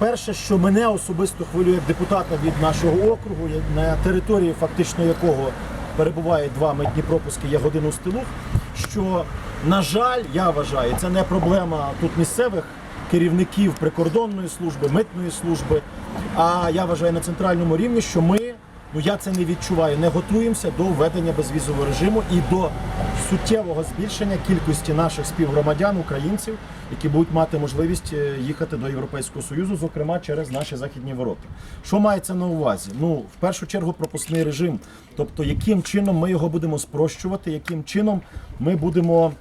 перше, що мене особисто хвилює як депутата від нашого округу, на території фактично якого перебувають два митні пропуски, є годину стилух, що, на жаль, я вважаю, це не проблема тут місцевих керівників прикордонної служби, митної служби. А я вважаю на центральному рівні, що ми, ну я це не відчуваю, не готуємося до введення безвізового режиму і до суттєвого збільшення кількості наших співгромадян, українців, які будуть мати можливість е, їхати до Європейського Союзу, зокрема через наші західні ворота. Що мається на увазі? Ну, в першу чергу, пропускний режим. Тобто, яким чином ми його будемо спрощувати, яким чином ми будемо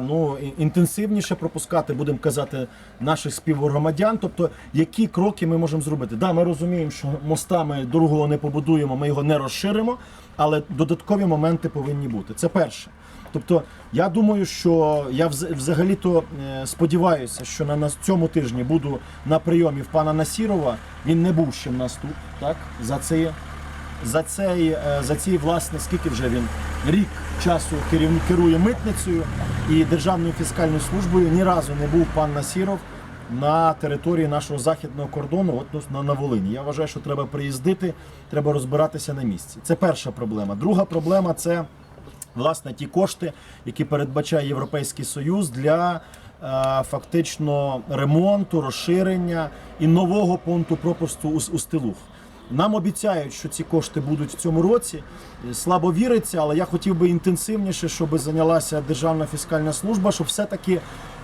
ну, інтенсивніше пропускати, будемо казати, наших співгромадян. Тобто, які кроки ми можемо зробити? Да, ми розуміємо, що моста ми другого не побудуємо, ми його не розширимо, але додаткові моменти повинні бути. Це перше. Тобто, я думаю, що я взагалі-то е, сподіваюся, що на цьому тижні буду на прийомі в пана Насірова. Він не був ще в нас тут, так? За це за цей, е, за ці, власне, скільки вже він рік часу керує митницею і Державною фіскальною службою. Ні разу не був пан Насіров на території нашого західного кордону, от ну, на, Волині. Я вважаю, що треба приїздити, треба розбиратися на місці. Це перша проблема. Друга проблема це власне ті кошти, які передбачає Європейський Союз для. е, Фактично ремонту, розширення і нового пункту пропусту у Стилух. Нам обіцяють, що ці кошти будуть в цьому році. Слабо віриться, але я хотів би інтенсивніше, щоб зайнялася Державна фіскальна служба, щоб все-таки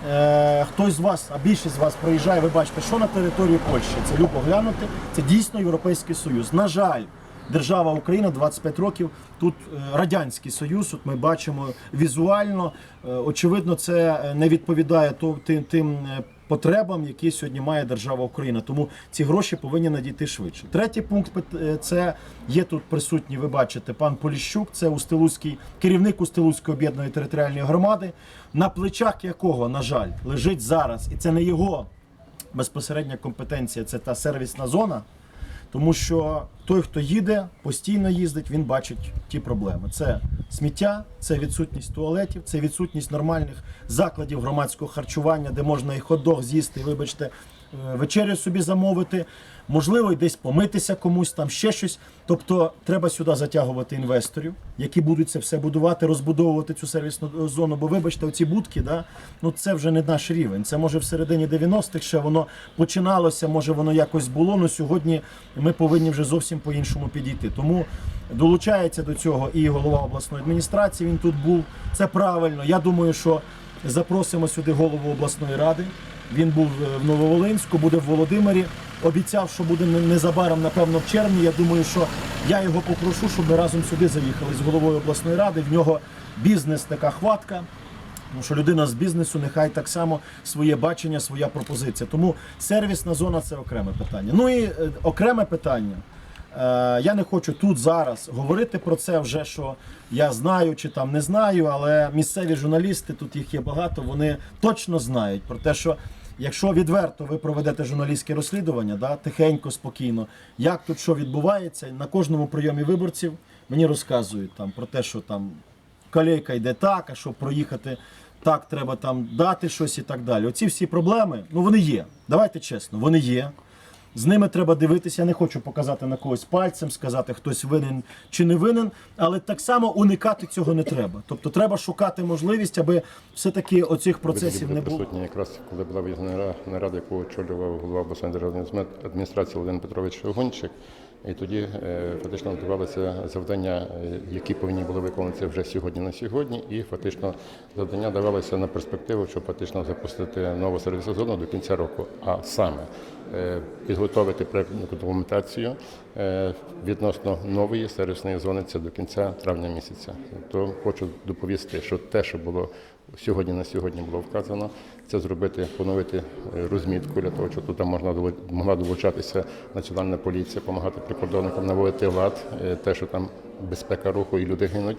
е, хтось з вас, а більшість з вас приїжджає, ви бачите, що на території Польщі. Це любо глянути. Це дійсно Європейський Союз. На жаль, держава Україна 25 років. Тут е, радянський союз. От ми бачимо візуально. Е, Очевидно, це е, не відповідає тим, тим потребам, які сьогодні має держава Україна. Тому ці гроші повинні надійти швидше. Третій пункт е, це є тут присутні. Ви бачите, пан Поліщук, це Устилузький керівник Устилузької об'єднаної територіальної громади, на плечах якого, на жаль, лежить зараз, і це не його безпосередня компетенція, це та сервісна зона. Тому що той, хто їде, постійно їздить, він бачить ті проблеми. Це сміття, це відсутність туалетів, це відсутність нормальних закладів громадського харчування, де можна і хот-дог з'їсти, вибачте, вечерю собі замовити, можливо, десь помитися комусь, там ще щось. Тобто треба сюди затягувати інвесторів, які будуть це все будувати, розбудовувати цю сервісну зону. Бо вибачте, оці будки, да, ну це вже не наш рівень. Це може в середині 90-х ще воно починалося, може воно якось було. але сьогодні ми повинні вже зовсім по-іншому підійти. Тому долучається до цього і голова обласної адміністрації. Він тут був. Це правильно. Я думаю, що запросимо сюди голову обласної ради. Він був е, в Нововолинську, буде в Володимирі. Обіцяв, що буде незабаром, напевно, в червні. Я думаю, що я його попрошу, щоб ми разом сюди заїхали з головою обласної ради. В нього бізнес така хватка. Тому що людина з бізнесу нехай так само своє бачення, своя пропозиція. Тому сервісна зона це окреме питання. Ну і е, окреме питання. Е, я не хочу тут зараз говорити про це вже, що я знаю чи там не знаю, але місцеві журналісти, тут їх є багато, вони точно знають про те, що якщо відверто ви проведете журналістське розслідування, да, тихенько, спокійно, як тут що відбувається, на кожному прийомі виборців мені розказують там про те, що там колейка йде так, а щоб проїхати так, треба там дати щось і так далі. Оці всі проблеми, ну вони є. Давайте чесно, вони є. З ними треба дивитися. Я не хочу показати на когось пальцем, сказати, хтось винен чи не винен, але так само уникати цього не треба. Тобто треба шукати можливість, аби все-таки оцих процесів не було. присутні якраз, коли була виїзна ра- нарада, яку очолював голова обласної державної адміністрації Володимир Петрович Гончик. І тоді е, фактично надавалися завдання, е, які повинні були виконуватися вже сьогодні на сьогодні, і фактично завдання давалося на перспективу, щоб фактично запустити нову сервісну зону до кінця року. А саме підготовити проєктну документацію е, відносно нової сервісної зони це до кінця травня місяця. То хочу доповісти, що те, що було сьогодні на сьогодні було вказано, це зробити, поновити е, розмітку для того, щоб тут можна могла долучатися національна поліція, допомагати прикордонникам наводити лад, е, те, що там безпека руху і люди гинуть.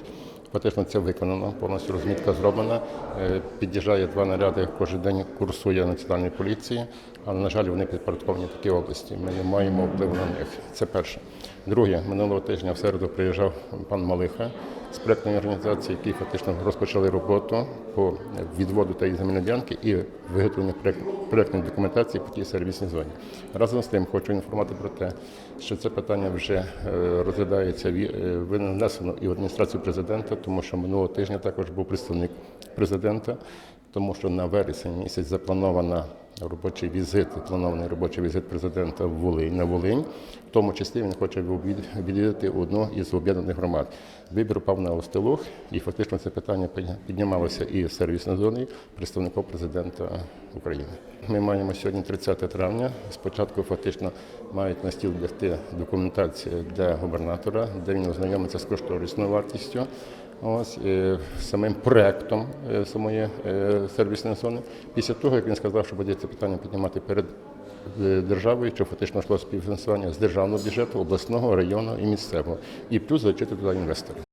Фактично це виконано, повністю розмітка зроблена. Е, Під'їжджає два наряди, кожен день курсує національної поліції, але, на жаль, вони підпорядковані такій області. Ми не маємо впливу на них. Це перше. Друге, минулого тижня в середу приїжджав пан Малиха з проєктної організації, які фактично розпочали роботу по відводу тієї земельної ділянки і виготовлення проєкту проєктної документації по тій сервісній зоні. Разом з тим хочу інформувати про те, що це питання вже е, розглядається е, винесено і в адміністрацію президента, тому що минулого тижня також був представник президента, тому що на вересень місяць запланована робочий візит, планований робочий візит президента в Волинь на Волинь. В тому числі він хоче відвід- відвідати одну із об'єднаних громад. Вибір пав на Остелух, і фактично це питання піднімалося і в сервісній зоні представником президента України. Ми маємо сьогодні 30 травня. Спочатку фактично мають на стіл лягти документація для губернатора, де він ознайомиться з кошторисною вартістю. Ось і самим проектом е, самої е, сервісної зони. Після того, як він сказав, що буде це питання піднімати перед е, державою, що фактично йшло співфінансування з державного бюджету, обласного, районного і місцевого, і плюс залучити туди інвесторів.